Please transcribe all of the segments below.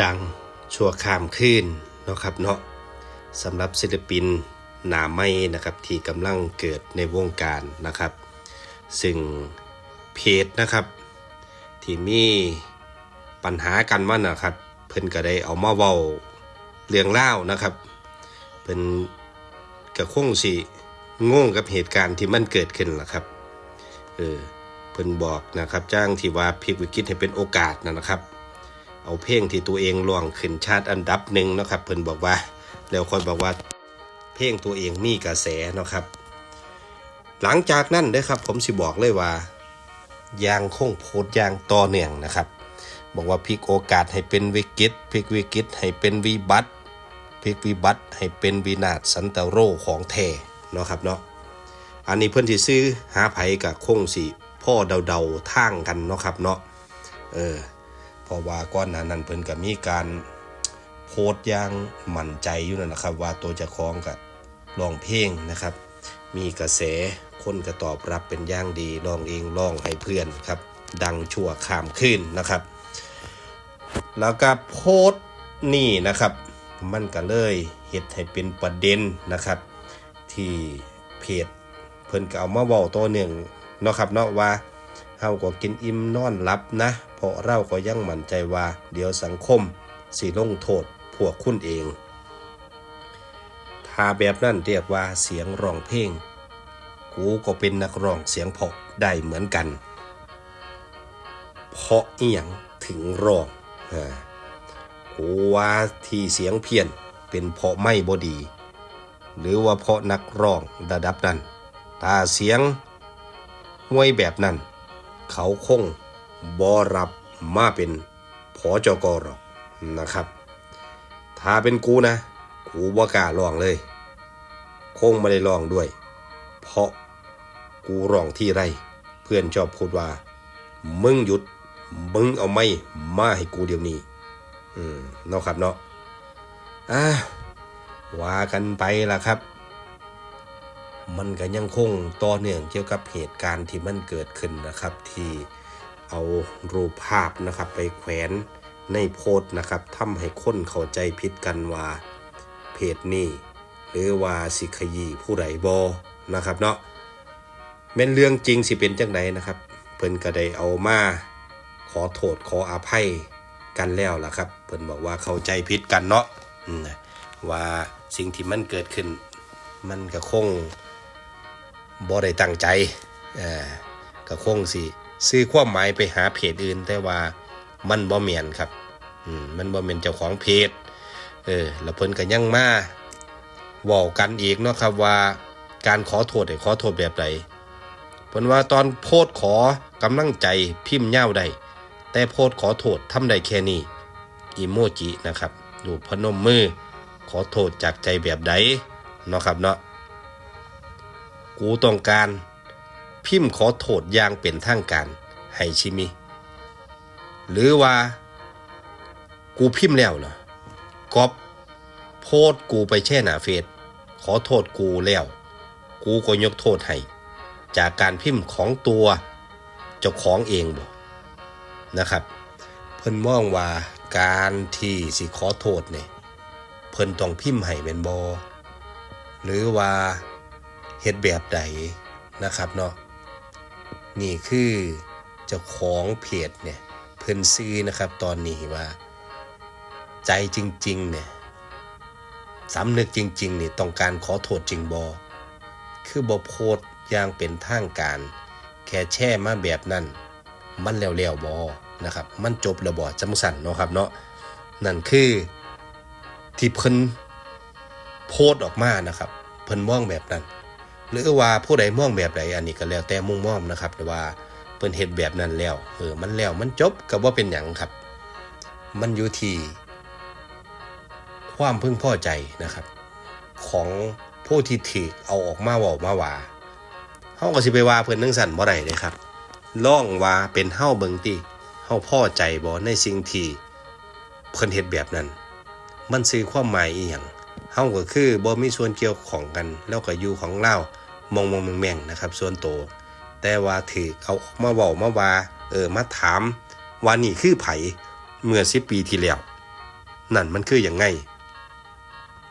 ดังชั่วข้ามคืนเนาะครับเนาะสำหรับศิลปินหนาไม่นะครับที่กำลังเกิดในวงการนะครับ ซึ่งเพจนะครับ ที่มีปัญหากันว่านะครับ เพิ่นก็ได้เอามาเว้าเรื่องเล่านะครับเพิ่นก็คงสิงงกับเหตุการณ์ที่มันเกิดขึ้นล่ะครับเออเพิ่นบอกนะครับ จ้างที่ว่าพลิกวิกฤตให้เป็นโอกาสนะครับ เอาเพลงที่ตัวเองร้องขึ้นชาติอันดับหนึ่งนะครับเพิ่นบอกว่า แล้วคนบอกว่า เพลงตัวเองมีกระแสเนาะครับ หลังจากนั้นเด้อครับ ผมสิบอกเลยว่ายางคงโพดยางต่อเนื่องนะครับ บอกว่าพลิกโอกาสให้เป็นวิกฤตพลิกวิกฤตให้เป็นวิบัติพลิกวิบัติให้เป็นวินาศสันตโรของแท้เนาะครับเนาะอันนี้เพื่อนที่ซื้อหาไผกับคงสิพ่อเดาๆทางกันเนาะครับเนาะเออ เพราะว่าก่อนหน้านั้นเพิ่นก็มีการโพสต์ย่างมั่นใจอยู่นั่นนะครับ ว่าตัวจะคล้องกับร้องเพลงนะครับ มีกระแสคนก็ตอบรับเป็นอย่างดีลองเองลองให้เพื่อนครับ ดังชั่วข้ามขึ้นนะครับ แล้วก็โพสต์นี่นะครับมันก็เลยเฮ็ดให้เป็นประเด็นนะครับ ที่เพจเพิ่นก็เอามาเว้าตัวหนึ่งเนาะครับเนาะว่า เฮาก็กินอิ่มนอนหลับนะ เพราะเราก็ยังมั่นใจว่า เดี๋ยวสังคมสิลงโทษพวกคุณเองถ้าแบบนั้นเรียกว่าเสียงร้องเพลง กูก็เป็นนักร้องเสียงเพาะได้เหมือนกัน เพราะอีหยังถึงร้องอ่ากูว่าที่เสียงเพี้ยนเป็นเพราะไม่บดี หรือว่าเพราะนักร้องระดับนั้น ถ้าเสียงห่วยแบบนั้น เขาคงบอรับมาเป็นพอจกหรอกนะครับ ถ้าเป็นกูนะกูบ่กล้าร้องเลย คงไม่ได้รองด้วย เพราะกูร้องที่ไร เพื่อนชอบพูดว่า มึงหยุด มึงเอาไม่มาให้กูเดี๋ยวนี้ อืมเนาะครับเนาะอะว่ากันไปล่ะครับ มันก็ยังคงต่อเนื่องเกี่ยวกับเหตุการณ์ที่มันเกิดขึ้นนะครับ ที่เอารูปภาพนะครับไปแขวนในโพสต์นะครับทำให้คนเข้าใจผิดกันว่าเพจนี้หรือว่าสิขยีผู้ใดบอนะครับเนาะแม่นเรื่องจริงสิเป็นจังไดนะครับ เพิ่นก็ได้เอามาขอโทษขออภัยกันแล้วล่ะครับ เพิ่นบอกว่าเข้าใจผิดกันเนาะว่าสิ่งที่มันเกิดขึ้น มันก็คง บ่ได้ตั้งใจเอ่อก็คงสิซื้อความหมายไปหาเพจอื่น แต่ว่ามันบ่แม่นครับอืมมันบ่แม่นเจ้าของเพจเออแล้วเพิ่นก็ยังมาว้ากันอีกเนาะครับว่าการขอโทษให้ขอโทษแบบใดเพิ่นว่าตอนโพสขอกำลังใจพิมพ์ยาได้แต่โพสขอโทษทำได้แค่นี้อีโมจินะครับรูพนมมือขอโทษจากใจแบบใดเนาะครับเนาะ กูต้องการ พิมพ์ขอโทษอย่างเป็นทางการให้ชิมิ หรือว่า กูพิมพ์แล้วเหรอก๊อปโพสต์กูไปแช่หนาเฟซขอโทษกูแล้ว กูก็ยกโทษให้ จากการพิมพ์ของตัวเจ้าของเองบ่นะครับ เพิ่นมองว่าการที่สิขอโทษเนี่ยเพิ่นต้องพิมพ์ให้เป็นบอหรือว่า เฮ็ดแบบใดนะครับเนาะนี่คือเจ้าของเพจเนี่ยเพิ่นซื้อนะครับตอนนี้ว่า ใจจริงๆเนี่ยสำนึกจริงๆนี่ต้องการขอโทษจริงบอคือบอโพสต์อย่างเป็นทางการ แค่แช่มาแบบนั้น มันแล้วๆบอนะครับ มันจบแล้วบอจำสันเนาะครับเนาะนั่นคือที่เพิ่นโพสต์ออกมานะครับ เพิ่นมองแบบนั้น หรือว่าผู้ใดมองแบบใดอันนี้ก็แล้วแต่มุ่งมองนะครับแต่ว่าเพิ่นเฮ็ดแบบนั้นแล้วเออมันแล้วมันจบก็บ่เป็นหยังครับ มันอยู่ที่ความพึงพอใจนะครับ ของผู้ที่ถือเอาออกมาว่ามาว่าเฮาก็สิไปว่าเพิ่นนึงสั่นบ่ได้เด้ครับล่องว่าเป็นเฮาเบิ่งติเฮาพอใจบ่ในสิ่งที่เพิ่นเฮ็ดแบบนั้น มันสื่อความหมายอีหยังเฮาก็คือบ่มีส่วนเกี่ยวของกัน แล้วก็อยู่ของเรา มองมองแม่งนะครับ ส่วนโตวแต่ว่าถือเอาออกมาเว้ามาว่าเออมาถามว่านี่คือไผเมื่อ10ปีที่แล้วนั่นมันคืออย่างไง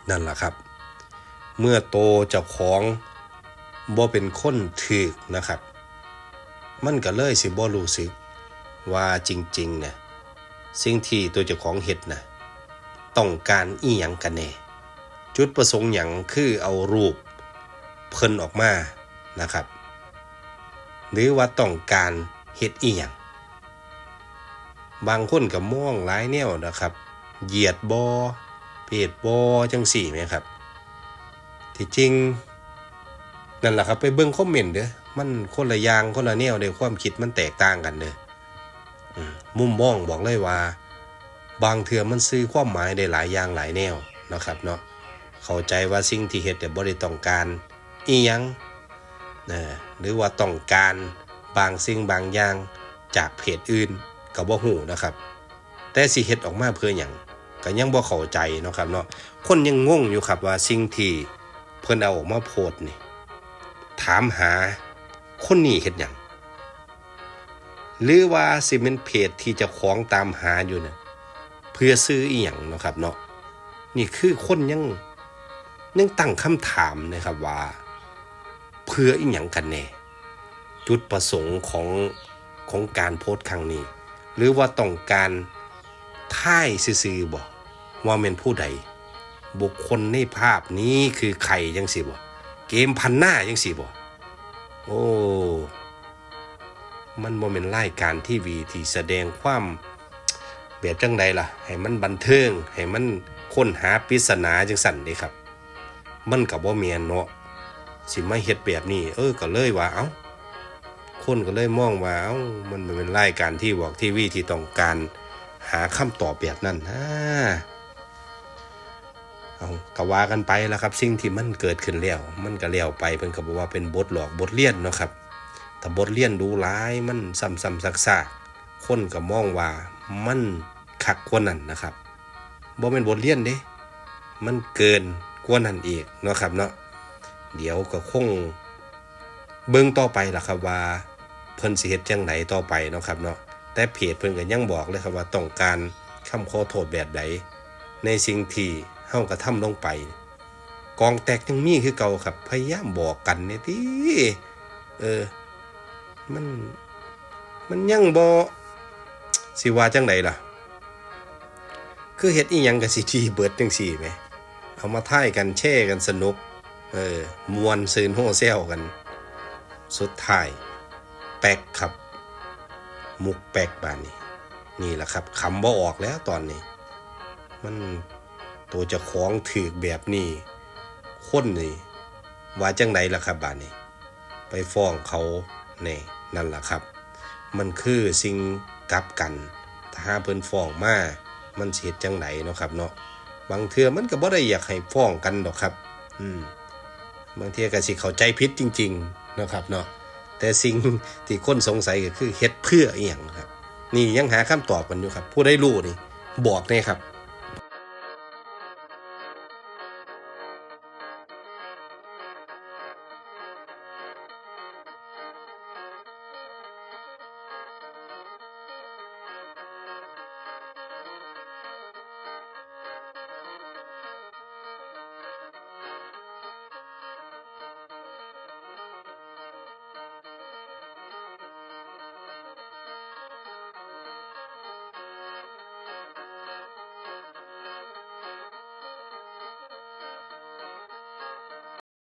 นั่นล่ะครับ เมื่อโตเจ้าของบ่เป็นคนถึกนะครับ มันก็เลยสิบ่รู้สึกว่าจริงๆเนี่ยสิ่งที่ตัวเจ้าของเฮ็ดน่ะต้องการอีหยังกันแน่จุดประสงค์หยังคือเอารูป เพิ่นออกมานะครับ หรือว่าต้องการเฮ็ดอีหยังบางคนก็มองหลายแนวนะครับ เหยียดบอเพจบอจังสี่ไหมครับ ที่จริงนั่นแหละครับไปเบิ่งคอมเมนต์เด้อมันคนละอย่างคนละแนวเด้อความคิดมันแตกต่างกันเด้อมุมมองบอกเลยว่า บางเทื่อมันซื้อความหมายได้หลายอย่างหลายแนวนะครับเนาะเข้าใจว่าสิ่งที่เฮ็ดแต่บ่ได้ต้องการ อีหยังนะหรือว่าต้องการบางสิ่งบางอย่างจากเพจอื่นก็บ่ฮู้นะครับ แต่สิเฮ็ดออกมาเพื่อหยังก็ยังบ่เข้าใจเนาะครับเนาะคนยังงงอยู่ครับว่าสิ่งที่เพิ่นเอาออกมาโพสนี่ถามหาคนนี้เฮ็ดหยังหรือว่าสิเป็นเพจที่จะของตามหาอยู่นี่ยเพื่อซื้ออีหยังเนาะครับเนาะนี่คือคนยังยังตั้งคำถามนะครับว่า เพื่ออีหยังกันแน่จุดประสงค์ของของการโพสต์ครั้งนี้ หรือว่าต้องการท่ายซื่อๆบ่ว่าเป็นผู้ใด บุคคลในภาพนี้คือใครยังสิบ่เกมพันหน้ายังสิบ่โอ้ มันบ่เป็นรายการทีวีที่แสดงความแบบจังใดล่ะ ให้มันบันเทิงให้มันค้นหาปริศนาจังสั่นเด้ครับ มันก็บ่แม่นเนาะ สิมาเฮ็ดแบบนี้ เออก็เลยว่าเอ้าคนก็เลยมองว่าเอ้ามันเป็นรายการที่บอกทีวีที่ต้องการหาคำตอบแบบนั้นนะเอาก็ว่ากันไปแล้วครับ สิ่งที่มันเกิดขึ้นแล้ว มันก็แล้วไปเพิ่นก็บอกว่าเป็นบทหลอกบทเรียนเนาะครับถ้าบทเรียนดูร้ายมันซ้ำๆซักๆคนก็มองว่ามันคักกว่านั้นนะครับบ่เป็นบทเรียนเด้ มันเกินกว่านั้นอีกเนาะครับเนาะ เดี๋ยวก็คงเบิ่งต่อไปล่ะครับว่า เพิ่นสิเฮ็ดจังไดต่อไปเนาะครับเนาะแต่เพจเพิ่นก็ยังบอกเลยครับว่าต้องการคำขอโทษแบบใด ในสิ่งที่เฮากระทำลงไป กองแตกยังมีคือเก่าครับ พยายามบอกกันเนี่ยติเออ มันมันยังบ่สิว่าจังไดล่ะ คือเฮ็ดอีหยังก็สิทีเบิดจังซี่แหมเอามาท่ายกันแช่กันสนุก เออมวนซืนโฮเซลกัน สุดท้าย แปลกครับ มุกแปลกบานนี้ นี่แหละครับคำว่าออกแล้วตอนนี้ มันตัวจะคล้องถือแบบนี้คนนี่ว่าจังไดล่ะครับบานนี้ ไปฟ้องเขาเนี่นั่นแหละครับ มันคือสิ่งกลับกัน ถ้าเพิ่นฟ้องมามันสิเฮ็ดจังไดเนาะครับเนาะบางเทื่อมันก็บ่ได้อยากให้ฟ้องกันดอกครับ อืม บางทีก็สิเข้าใจผิดจริงๆนะครับเนาะแต่สิ่งที่คนสงสัยก็คือเฮ็ดเพื่อเอียงครับ นี่ยังหาคำตอบกันอยู่ครับ ผู้ได้รู้นี่บอกเน่ครับ